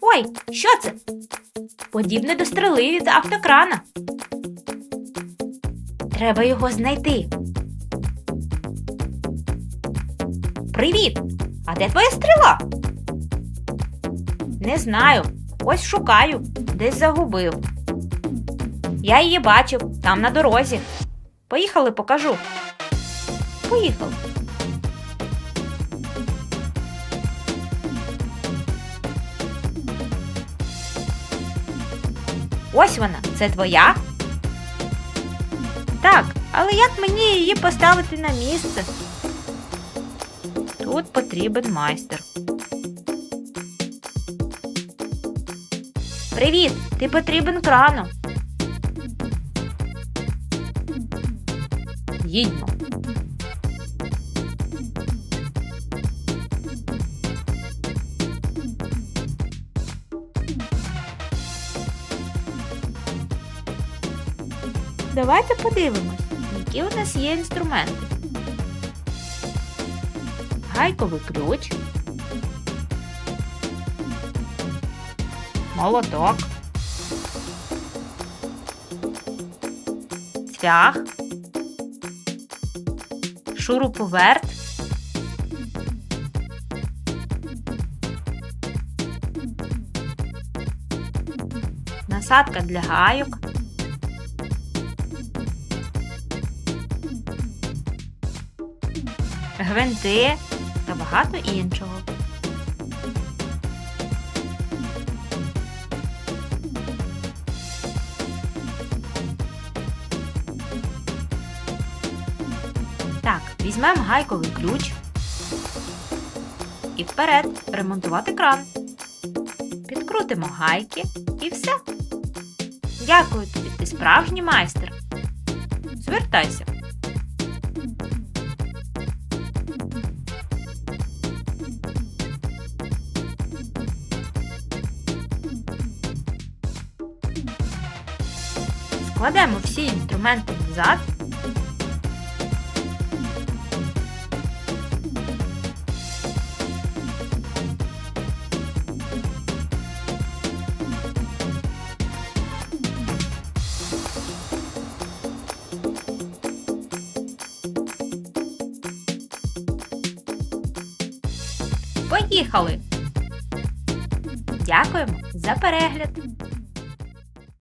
Ой, що це? Подібне до стріли від автокрана. Треба його знайти. Привіт! А де твоя стріла? Не знаю. Ось шукаю, десь загубив. Я її бачив там на дорозі. Поїхали, покажу. Поїхали. Ось вона, це твоя? Так, але як мені її поставити на місце? Тут потрібен майстер. Привіт! Ти потрібен крану. Їдьмо. Давайте подивимось, які у нас є інструменти. Гайковий ключ. Молоток. Цвях. Шуруповерт. Насадка для гайок. Гвинти та багато іншого. Так, візьмемо гайковий ключ і вперед ремонтувати кран. Підкрутимо гайки і все. Дякую тобі, ти справжній майстер. Звертайся. Складемо всі інструменти назад. Поїхали! Дякуємо за перегляд!